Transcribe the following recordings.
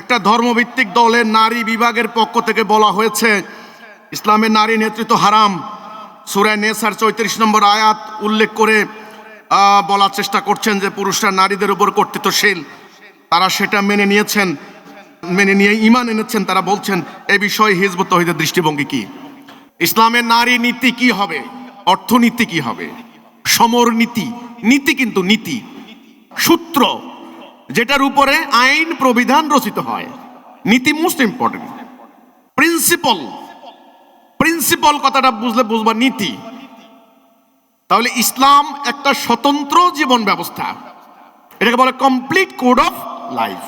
একটা ধর্মভিত্তিক দলের নারী বিভাগের পক্ষ থেকে বলা হয়েছে, ইসলামের নারী নেতৃত্ব হারাম। সুরায় নেসার চৌত্রিশ নম্বর আয়াত উল্লেখ করে বলার চেষ্টা করছেন যে পুরুষরা নারীদের উপর কর্তৃত্বশীল। তারা সেটা মেনে নিয়েছেন, মেনে নিয়ে ইমান এনেছেন, তারা বলছেন, এ বিষয়ে হিজবুত তহিদের দৃষ্টিভঙ্গি কি? ইসলামের নারী নীতি কি হবে? অর্থনীতি কি হবে? সমর নীতি নীতি কিন্তু নীতি। সূত্র যেটার উপরে আইন প্রবিধান রচিত হয়। নীতি মোস্ট ইম্পর্টেন্ট প্রিন্সিপাল প্রিন্সিপাল কথাটা বুঝলে বুঝবা নীতি। তাহলে ইসলাম একটা স্বতন্ত্র জীবন ব্যবস্থা। এটাকে বলে কমপ্লিট কোড অফ লাইফ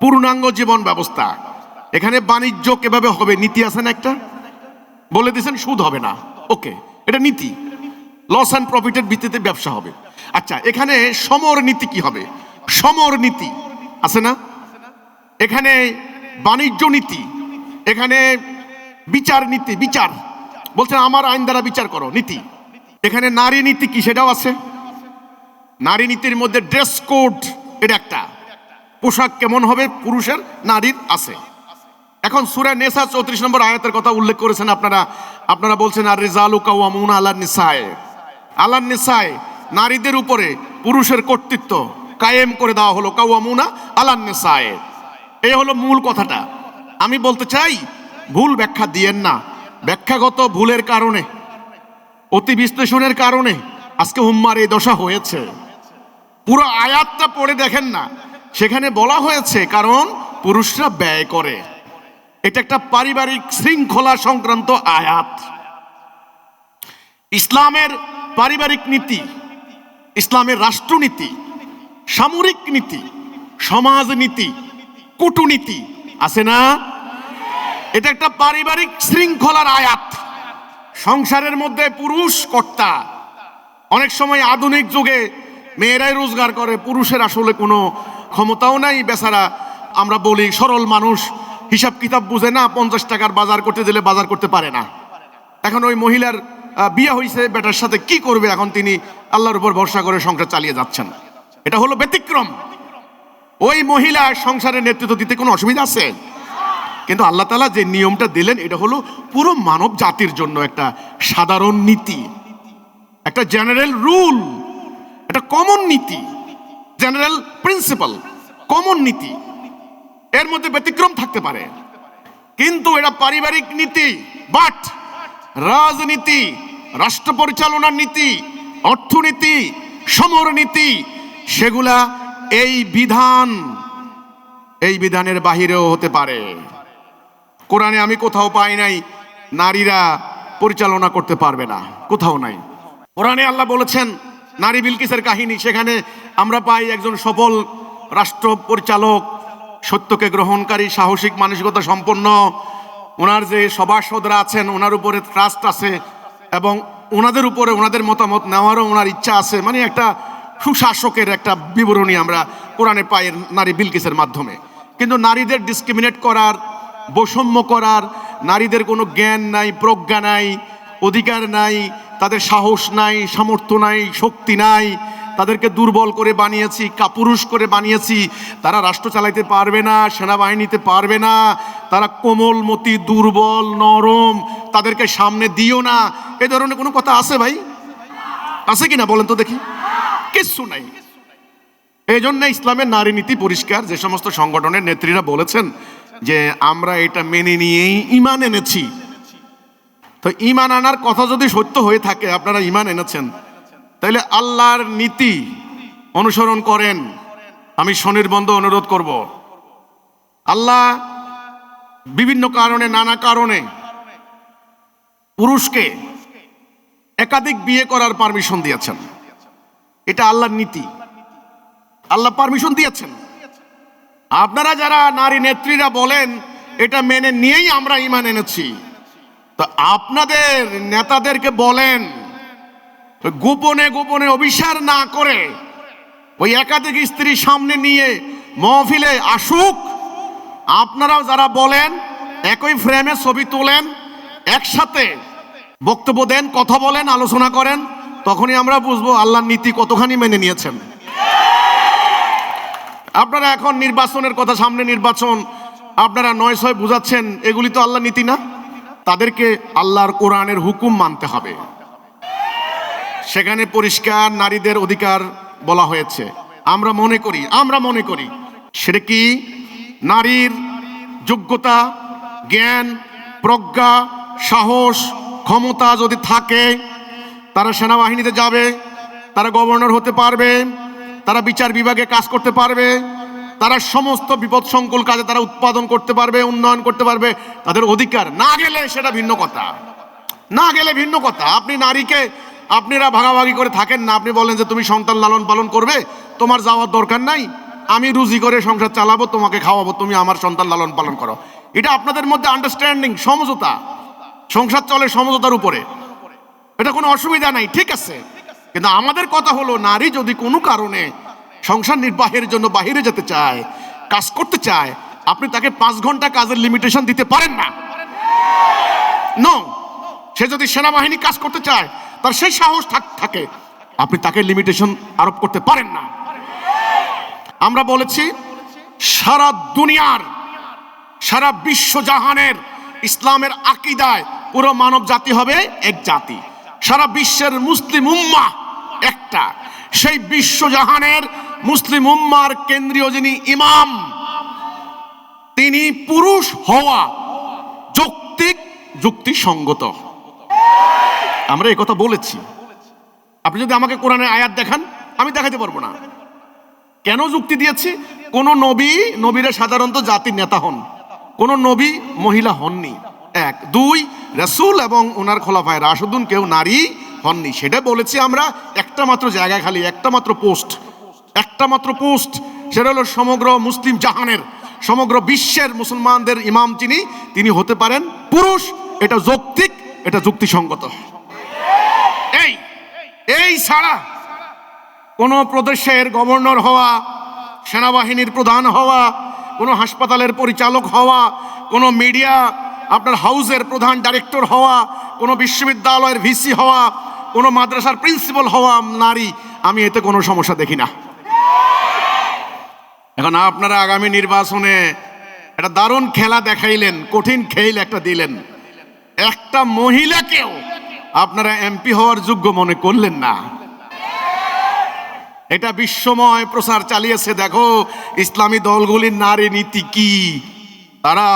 পূর্ণাঙ্গ জীবন ব্যবস্থা। এখানে বাণিজ্য কীভাবে হবে, নীতি আছে না একটা? বলে দিয়েছেন সুদ হবে না। ওকে, এটা নীতি। লস অ্যান্ড প্রফিটের ভিত্তিতে ব্যবসা হবে। আচ্ছা এখানে সমর নীতি কি হবে? সমর নীতি। আছে না? এখানে বাণিজ্য নীতি, এখানে বিচার নীতি, বিচার। বলছেন আমার আইন দ্বারা বিচার করো, নীতি। এখানে নারী নীতি কি সেটাও আছে? নারী নীতির মধ্যে ড্রেস কোড, এটা একটা। পোশাক কেমন হবে? পুরুষের, নারীর আছে। এখন সুরা নেসা চৌত্রিশ নম্বর আয়াতের কথা উল্লেখ করেছেন আপনারা। আপনারা বলছেন, আর রেজালু কাউয়ামুন আল্লাহ নিসায়। আল্লাহ নিসায়, নারীদের উপরে পুরুষের কর্তৃত্ব। কায়েম করে দেওয়া হলো কাউয়ামুনা আল্লাহ নিসায়। এই হলো মূল কথাটা। আমি বলতে চাই, ভুল ব্যাখ্যা দিয়েন না। ব্যাখ্যাগত ভুলের কারণে অতি বিশ্লেষণের কারণে আজকে উম্মার এই দশা হয়েছে। পুরো আয়াতটা পড়ে দেখেন না। সেখানে বলা হয়েছে, কারণ পুরুষরা ব্যয় করে। এটা একটা পারিবারিক শৃঙ্খলা সংক্রান্ত আয়াত। ইসলামের পারিবারিক নীতি, ইসলামের রাষ্ট্রনীতি সামরিক নীতি, সমাজ নীতি, কূটনীতি, আছে না? এটা একটা পারিবারিক শৃঙ্খলার আয়াত। সংসারের মধ্যে পুরুষ কর্তা। অনেক সময় আধুনিক যুগে মেয়েরাই রোজগার করে, পুরুষের আসলে কোনো ক্ষমতাও নাই। বেচারা, আমরা বলি, সরল মানুষ। হিসাব কিতাব বুঝে না, পঞ্চাশ টাকার বাজার করতে দিলে বাজার করতে পারে না। এখন ওই মহিলার বিয়ে হয়েছে বেটার সাথে কি করবে? এখন তিনি আল্লাহর উপর ভরসা করে সংসার চালিয়ে যাচ্ছেন। এটা হলো ব্যতিক্রম। ওই মহিলা সংসারের নেতৃত্ব দিতে কোনো অসুবিধা আছে? কিন্তু আল্লাহ তালা যে নিয়মটা দিলেন, এটা হলো পুরো মানব জাতির জন্য একটা সাধারণ নীতি। একটা জেনারেল রুল, একটা কমন নীতি, জেনারেল প্রিন্সিপাল, কমন নীতি। এর মধ্যে ব্যতিক্রম থাকতে পারে। কিন্তু এটা পারিবারিক নীতি, বাট রাজনীতি, রাষ্ট্র পরিচালনার নীতি, অর্থনীতি সমর নীতি সেগুলা এই বিধান, এই বিধানের বাহিরেও হতে পারে। কোরআনে আমি কোথাও পাই নাই, নারীরা পরিচালনা করতে পারবে না, কোথাও নাই। কোরআনে আল্লাহ বলেছেন, নারী বিলকিসের কাহিনী, সেখানে আমরা পাই একজন সফল রাষ্ট্র পরিচালক, সত্যকে গ্রহণকারী, সাহসিক মানসিকতা সম্পন্ন, ওনার যে সভাসদরা আছেন, ওনার উপরে ট্রাস্ট আছে, এবং ওনাদের উপরে ওনাদের মতামত নেওয়ারও ওনার ইচ্ছা আছে। মানে একটা সুশাসকের একটা বিবরণী আমরা কোরআনে পাই নারী বিলকিসের মাধ্যমে। কিন্তু নারীদের ডিসক্রিমিনেট করার, বৈষম্য করার, নারীদের কোনো জ্ঞান নাই, প্রজ্ঞা নাই, অধিকার নাই, তাদের সাহস নাই, সামর্থ্য নাই, শক্তি নাই, তাদেরকে দুর্বল করে বানিয়েছি, কাপুরুষ করে বানিয়েছি, তারা রাষ্ট্র চালাইতে পারবে না, সেনাবাহিনীতে পারবে না, তারা কোমলমতি, দুর্বল, নরম, তাদেরকে সামনে দিও না। এ ধরনের কোনো কথা আছে ভাই? আছে কিনা বলেন তো দেখি। কিচ্ছু নাই। এই জন্য ইসলামের নারী নীতি পরিষ্কার, যে সমস্ত সংগঠনের নেত্রীরা বলেছেন যে আমরা এটা মেনে নিয়েই ইমান এনেছি। তো ইমান আনার কথা যদি সত্য হয়ে থাকে, আপনারা ইমান এনেছেন তাহলে আল্লাহর নীতি অনুসরণ করেন। আমি স্বনির্বন্ধ অনুরোধ করব। আল্লাহ বিভিন্ন কারণে, নানা কারণে পুরুষকে একাধিক বিয়ে করার পারমিশন দিয়েছেন। এটা আল্লাহর নীতি। আল্লাহ পারমিশন দিয়েছেন। আপনারা যারা নারী নেত্রীরা বলেন, এটা মেনে নিয়েই আমরা ইমান এনেছি। তো আপনাদের নেতাদেরকে বলেন, গোপনে গোপনে অভিসার না করে ওই একাধিক স্ত্রী সামনে নিয়ে মহফিলে আসুক। আপনারাও যারা বলেন, একই ফ্রেমে ছবি তোলেন, একসাথে বক্তব্য দেন, কথা বলেন, আলোচনা করেন। তখনই আমরা বুঝব আল্লাহর নীতি কতখানি মেনে নিয়েছেন। আপনারা এখন নির্বাচনের কথা, সামনে নির্বাচন, আপনারা নয় ছয় বুঝাচ্ছেন, এগুলি তো আল্লাহ নীতি না? তাদেরকে আল্লাহর কোরআনের হুকুম মানতে হবে। সেখানে পরিষ্কার নারীদের অধিকার বলা হয়েছে। আমরা মনে করি, আমরা মনে করি, সেটা কি? নারীর যোগ্যতা, জ্ঞান, প্রজ্ঞা, সাহস, ক্ষমতা যদি থাকে তারা সেনাবাহিনীতে যাবে, তারা গভর্নর হতে পারবে, তারা বিচার বিভাগে কাজ করতে পারবে, তারা সমস্ত বিপদ সংকুল কাজে তারা উৎপাদন করতে পারবে, উন্নয়ন করতে পারবে। তাদের অধিকার না গেলে সেটা ভিন্ন কথা। না গেলে ভিন্ন কথা। আপনি নারীকে, আপনারা ভাগাভাগি করে থাকেন না। আপনি বলেন যে, তুমি সন্তান লালন পালন করবে? তোমার যাওয়ার দরকার নাই। আমি রুজি করে সংসার চালাবো, তোমাকে খাওয়াবো, তুমি আমার সন্তান লালন পালন করো। এটা আপনাদের মধ্যে আন্ডারস্ট্যান্ডিং সমঝোতা। সংসার চলে সমঝোতার উপরে। এটা কোনো অসুবিধা নাই, ঠিক আছে। কিন্তু আমাদের কথা হলো, নারী যদি কোনো কারণে সংসার নির্বাহের জন্য বাহিরে যেতে চায়, কাজ করতে চায়, আপনি তাকে পাঁচ ঘণ্টা কাজের লিমিটেশন দিতে পারেন না। নো সে যদি সেনাবাহিনী কাজ করতে চায়, তার সেই সাহস থাক- আপনি তাকে লিমিটেশন আরোপ করতে পারেন না। আমরা বলেছি, সারা দুনিয়ার, সারা বিশ্ব জাহানের ইসলামের আকিদায় পুরো মানব জাতি হবে এক জাতি। সারা বিশ্বের মুসলিম উম্মা একটা। সেই বিশ্ব জাহানের মুসলিম উম্মার কেন্দ্রীয় যিনি ইমাম, তিনি পুরুষ হওয়া যৌক্তিক যুক্তিসঙ্গত। আমরা এই কথা বলেছি। আপনি যদি আমাকে কোরআনের আয়াত দেখান, আমি দেখাতে পারব না। কেন যুক্তি দিয়েছি? কোন নবী, নবীরা সাধারণত জাতির নেতা হন। কোন নবী মহিলা হননি। এক। দুই, রসুল এবং ওনার খোলাফায় রাশিদুন কেউ নারী হননি। সেটা বলেছি আমরা, একটা মাত্র জায়গা খালি, একটা মাত্র পোস্ট। একটা মাত্র পোস্ট, সেটা হলো সমগ্র মুসলিম জাহানের, সমগ্র বিশ্বের মুসলমানদের ইমাম যিনি, তিনি হতে পারেন পুরুষ, এটা যৌক্তিক, এটা যুক্তিসঙ্গত। এই এই ছাড়া কোনো প্রদেশের গভর্নর হওয়া, সেনাবাহিনীর প্রধান হওয়া, কোনো হাসপাতালের পরিচালক হওয়া, কোনো মিডিয়া আপনার হাউসের প্রধান ডাইরেক্টর হওয়া, কোনো বিশ্ববিদ্যালয়ের ভিসি হওয়া, কোনো মাদ্রাসার প্রিন্সিপাল হওয়া নারী, আমি এতে কোনো সমস্যা দেখি না। এখন আপনারা আগামী নির্বাচনে একটা দারুণ খেলা দেখাইলেন, কঠিন খেল একটা দিলেন। একটা মহিলাকেও আপনারা এমপি হওয়ার যোগ্য মনে করলেন না। এটা বিশ্বময় প্রচার চালিয়েছে, দেখো, ইসলামী দলগুলির নারী নীতি কি? তারা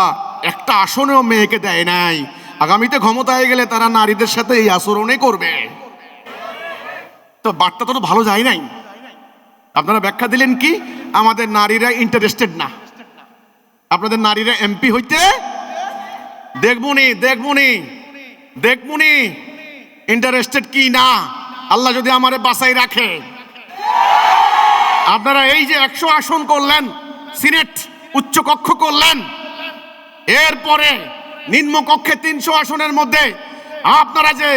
একটা আসনেও মেয়েকে দেয় নাই। আগামীতে ক্ষমতায় গেলে তারা নারীদের সাথে এই আচরণই করবে। তো বার্তা তো ভালো যায় নাই। আপনারা ব্যাখ্যা দিলেন কি? আমাদের নারীরা ইন্টারেস্টেড না। আপনাদের নারীরা এমপি হইতে দেখবুনি দেখবুনি দেখবুনি। ইন্টারেস্টেড কি না? আল্লাহ যদি আমারে বাসাই রাখে। আপনারা এই যে একশো আসন করলেন, সিনেট উচ্চ কক্ষ করলেন এরপরে নিম্ন কক্ষে তিনশো আসনের মধ্যে আপনারা যে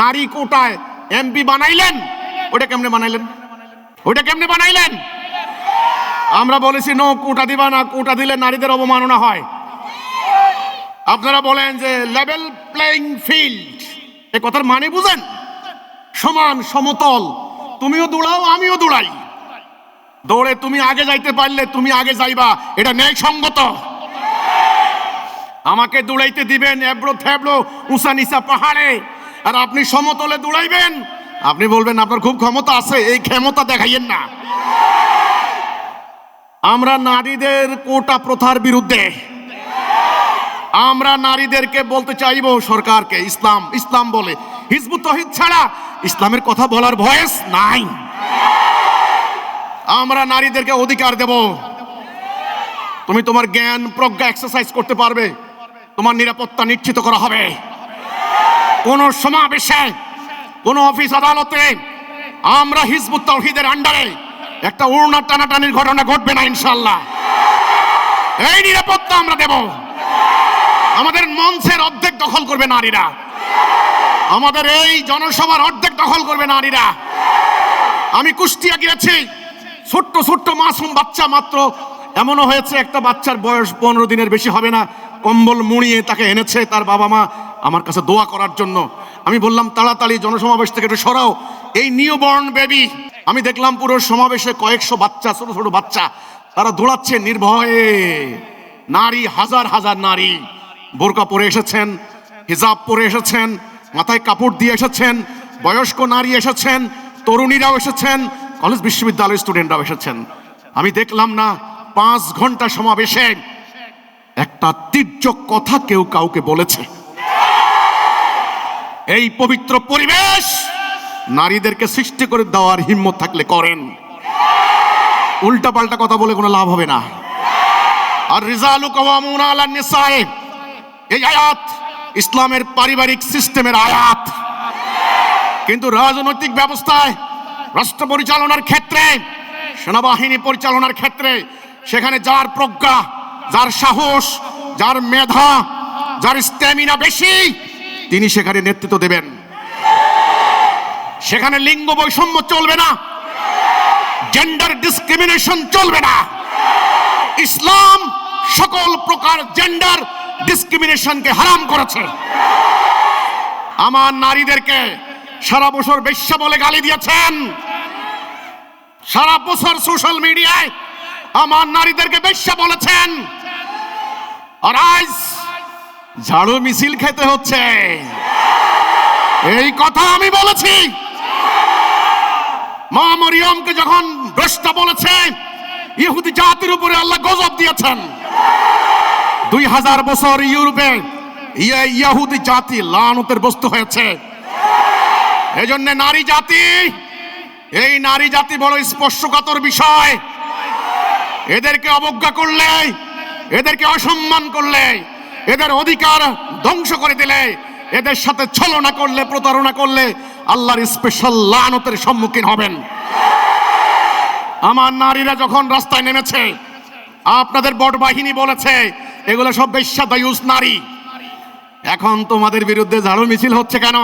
নারী কোটায় এমপি বানাইলেন, ওটা কেমনে বানাইলেন? ওটা কেমনে বানাইলেন? আমরা বলেছি, নো, কোটা দিবা না, কোটা দিলে নারীদের অবমাননা হয়। আপনারা বলেন যে লেভেল প্লেইং ফিল্ড এ কথার মানে বুঝেন? সমান, সমতল। তুমিও দৌড়াও, আমিও দৌড়াই। দৌড়ে তুমি আগে যাইতে পারলে তুমি আগে যাইবা, এটা ন্যায় সঙ্গত আমাকে দৌড়াইতে দিবেন এবড়ো থেবড়ো উঁচা নিচা পাহাড়ে। আর আপনি সমতলে দৌড়াইবেন আপনি বলবেন, আপনার খুব ক্ষমতা আছে, এই ক্ষমতা দেখাইয়েন না। আমরা নারীদের কোটা প্রথার বিরুদ্ধে, আমরা নারীদেরকে বলতে চাইব সরকারকে, ইসলাম ইসলাম বলে। হিজবুত তহিদ ছাড়া ইসলামের কথা বলার ভয়েস নাই। আমরা নারীদেরকে অধিকার দেব। তুমি তোমার জ্ঞান প্রজ্ঞা এক্সারসাইজ করতে পারবে। তোমার নিরাপত্তা নিশ্চিত করা হবে। কোন সমাবেশে, কোন অফিস আদালতে আমরা হিজবুত তৌহিদের আন্ডারে একটা উড়না টানাটানির ঘটনা ঘটবে না ইনশাল্লাহ এই নিরাপত্তা আমরা দেব। আমাদের মঞ্চের অর্ধেক দখল করবে নারীরা। আমাদের এই জনসভার অর্ধেক দখল করবে নারীরা। আমি কুষ্টিয়া গিয়েছি, ছোট্ট ছোট্ট মাসুম বাচ্চা মাত্র। এমনও হয়েছে, একটা বাচ্চার বয়স পনেরো দিনের বেশি হবে না। কম্বল মুড়িয়ে তাকে এনেছে তার বাবা মা আমার কাছে দোয়া করার জন্য। আমি বললাম, তাড়াতাড়ি জনসমাবেশ থেকে একটু সরাও। এই নিউ বর্ন বেবি, আমি দেখলাম পুরো সমাবেশে কয়েকশো বাচ্চা, ছোট ছোট বাচ্চা, তারা দৌড়াচ্ছে নির্ভয়ে। নারী, হাজার হাজার নারী, বোরকা পরে এসেছেন, হিজাব পরে এসেছেন, মাথায় কাপড় দিয়ে এসেছেন, বয়স্ক নারী এসেছেন, তরুণীরাও এসেছেন, কলেজ, বিশ্ববিদ্যালয়ের স্টুডেন্টরাও এসেছেন। আমি দেখলাম না, পাঁচ ঘণ্টা সমাবেশে একটা তীর্যক কথা কেউ কাউকে বলেছে। এই পবিত্র পরিবেশ নারীদেরকে সৃষ্টি করে দেওয়ার হিম্মত থাকলে করেন। উল্টা পাল্টা কথা বলে কোনো লাভ হবে না। আর রিজালু কাওয়ামুন এই আয়াত ইসলামের পারিবারিক সিস্টেমের আয়াত। কিন্তু রাজনৈতিক ব্যবস্থায়, রাষ্ট্র পরিচালনার ক্ষেত্রে, সেনাবাহিনী পরিচালনার ক্ষেত্রে, সেখানে যার প্রজ্ঞা যার সাহস, যার মেধা, যার স্ট্যামিনা বেশি, তিনি সেখানে নেতৃত্ব দেবেন। সেখানে লিঙ্গ বৈষম্য চলবে না। জেন্ডার ডিসক্রিমিনেশন চলবে না। ইসলাম সকল প্রকার জেন্ডার ডিসক্রিমিনেশনকে হারাম করেছে। আমার নারীদেরকে সারা বছর বেশ্যা বলে গালি দিয়েছেন। সারা বছর সোশ্যাল মিডিয়ায় আমার নারীদেরকে বেশ্যা বলেছেন। আর আজ ঝাড়ু, মিছিল খেতে হচ্ছে। এই কথা আমি বলেছি। মা মরিয়মকে যখন ভ্রষ্টা বলেছে, ইহুদি জাতির উপরে আল্লাহ গজব দিয়েছেন। দুই হাজার বছর ইউরোপে ইয়ে ইহুদি জাতি লানতের বস্তু হয়েছে। এজন্য নারী জাতি, এই নারী জাতি বড় স্পর্শকাতর বিষয়। এদেরকে অবজ্ঞা করলে, এদেরকে অসম্মান করলে, এদের অধিকার ধ্বংস করে দিলে, এদের সাথে ছলনা করলে, প্রতারণা করলে আল্লাহর স্পেশাল লানতের সম্মুখীন হবেন। আমার নারীরা যখন রাস্তায় নেমেছে, আপনাদের বট বাহিনী বলেছে, এগুলো সব বেশ্যাদায়ুস নারী। এখন তোমাদের বিরুদ্ধে ঝাড়ু মিছিল হচ্ছে কেন?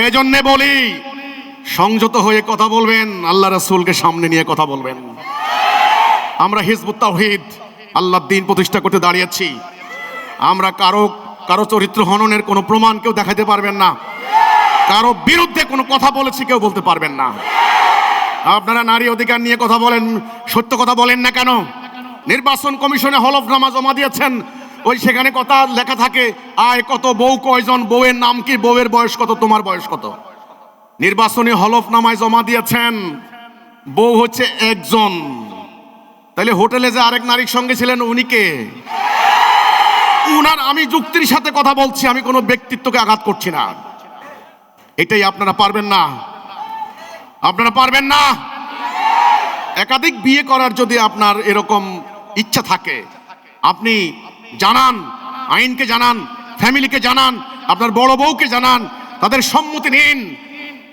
এই জন্যে বলি, সংযত হয়ে কথা বলবেন, আল্লাহ রাসূলকে সামনে নিয়ে কথা বলবেন। আমরা হিজবুত তাওহীদ আল্লাহর দিন প্রতিষ্ঠা করতে দাঁড়িয়েছি। আমরা কারও কারও চরিত্র হননের কোনো প্রমাণ কেউ দেখাতে পারবেন না। কারও বিরুদ্ধে কোনো কথা বলেছি কেউ বলতে পারবেন না। আপনারা নারী অধিকার নিয়ে কথা বলেন, সত্য কথা বলেন না কেন? নির্বাচন কমিশনে হলফনামা জমা দিয়েছেন। ওই সেখানে কথা লেখা থাকে, আয় কত, বউ কয়জন, বউয়ের নাম কি, বউয়ের বয়স কত, তোমার বয়স কত? নির্বাচনী হলফনামায় জমা দিয়েছেন, বউ হচ্ছে একজন। তাহলে হোটেলে যে আরেক নারীর সঙ্গে ছিলেন উনি কে? উনার আমি যুক্তির সাথে কথা বলছি, আমি কোনো ব্যক্তিত্বকে আঘাত করছি না। এটাই আপনারা পারবেন না। আপনারা পারবেন না? একাধিক বিয়ে করার যদি আপনার এরকম ইচ্ছা থাকে, আপনি জানান, আইনকে জানান, ফ্যামিলিকে জানান, আপনার বড় বউকে জানান, তাদের সম্মতি নিন।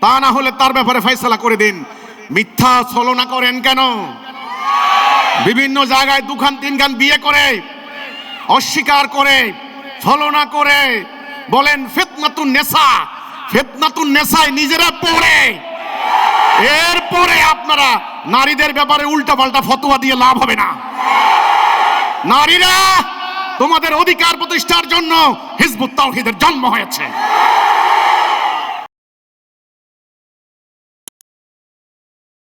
তা না হলে তার ব্যাপারে ফয়সালা করে দিন। মিথ্যা ছলনা করেন কেন? বিভিন্ন জায়গায় দুখান, তিনখান বিয়ে করে, অস্বীকার করে, ছলনা করে, বলেন ফেতনাতুন নেশা, ফেতনাতুন নেশায় নিজেরা পড়ে। এরপরে আপনারা নারীদের ব্যাপারে উল্টা পাল্টা ফতোয়া দিয়ে লাভ হবে না। নারীরা তোমাদের অধিকার প্রতিষ্ঠার জন্য হিজবুত তাওহীদের জন্ম হয়েছে।